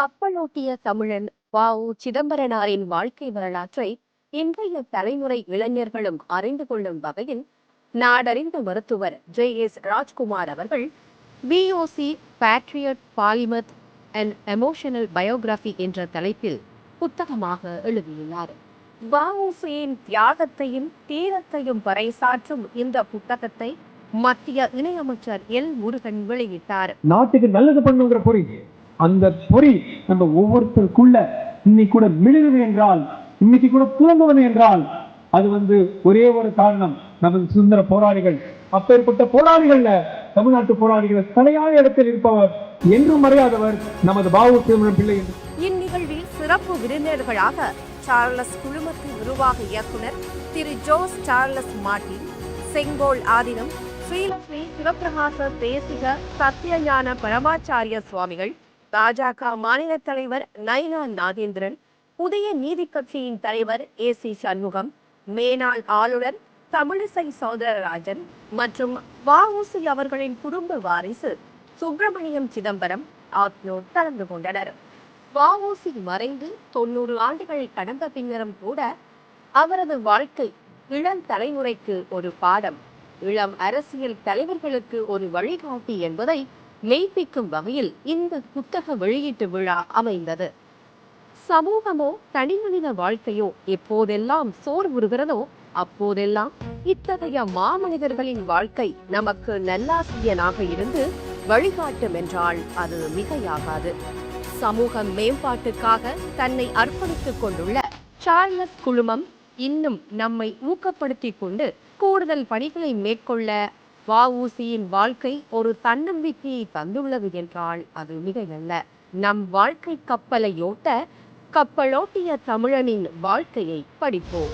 கப்பலோட்டிய தமிழன் வ. உ. சிதம்பரனாரின் வாழ்க்கை வரலாற்றை இன்றைய தலைமுறை இளைஞர்களும் அறிந்து கொள்ளும் வகையில் நாடறிந்த மருத்துவர் ஜே. எஸ். ராஜ்குமார் அவர்கள் POC patriot polymath and emotional biography என்ற தலைப்பில் புத்தகமாக எழுதியுள்ளார். வஉசியின் தியாகத்தையும் தீரத்தையும் பறைசாற்றும் இந்த புத்தகத்தை மத்திய இணையமைச்சர் எல். முருகன் வெளியிட்டார். நாட்டுக்கு நல்லது பண்ணுங்கிற பொறி அந்த பொறி நம்ம ஒவ்வொருத்தருக்குள்ள இன்னைக்கு கூட மிளகுது என்றால் இன்னைக்கு கூட துவங்குவது என்றால் அது வந்து ஒரே ஒரு காரணம். நமது சுதந்திர போராளிகள் அப்பேற்பட்ட போராளிகள்ல தமிழ்நாட்டு போராளிகள் தலையான இடத்தில் இருப்பவர் என்றும் மறையாதவர் நமது பாபு திருமணம் பிள்ளை இந்நிகழ்வில் சிறப்பு விருந்தினர்களாக சார்லஸ் குழுமத்தின் நிர்வாக இயக்குனர் திரு ஜோஸ் சார்லஸ் மார்டின் செங்கோல் ஆதினம் ஸ்ரீலஸ்ரீ சிவபிரகாச தேசிக சத்யஞான பரமாச்சாரிய சுவாமிகள் பாஜக மாநில தலைவர் நயினா நாகேந்திரன் புதிய நீதி கட்சியின் தலைவர் ஏ சி சண்முகம் மேனாள் ஆளுநர் தமிழிசை சௌந்தரராஜன் மற்றும் வஉசி அவர்களின் குடும்ப வாரிசு சுப்பிரமணியம் சிதம்பரம் ஆகியோர் கலந்து கொண்டனர். வஉசி மறைந்து தொண்ணூறு ஆண்டுகள் கடந்த பின்னரும் கூட அவரது வாழ்க்கை இளம் தலைமுறைக்கு ஒரு பாடம். இளம் அரசியல் தலைவர்களுக்கு ஒரு வழிகாட்டி என்பதை மெய்ப்பிக்கும் வகையில் இந்த புத்தக வெளியீட்டு விழா அமைந்தது. சமூகமோ தனிமனித வாழ்க்கையோ எப்போதெல்லாம் சோர்வுறுகிறதோ அப்போதெல்லாம் இத்தகைய மாமனிதர்களின் வாழ்க்கை நமக்கு நல்லாசிரியனாக இருந்து வழிகாட்டும் என்றால் அது மிகையாகாது. சமூக மேம்பாட்டுக்காக தன்னை அர்ப்பணித்துக் கொண்டுள்ள சார்லஸ் குழுமம் இன்னும் நம்மை ஊக்கப்படுத்திக் கொண்டு கூடுதல் பணிகளை மேற்கொள்ள வஉசியின் வாழ்க்கை ஒரு தன்னம்பிக்கையை தந்துள்ளது என்றால் அது மிகையல்ல. நம் வாழ்க்கை கப்பலையோட்ட கப்பலோட்டிய தமிழனின் வாழ்க்கையை படிப்போம்.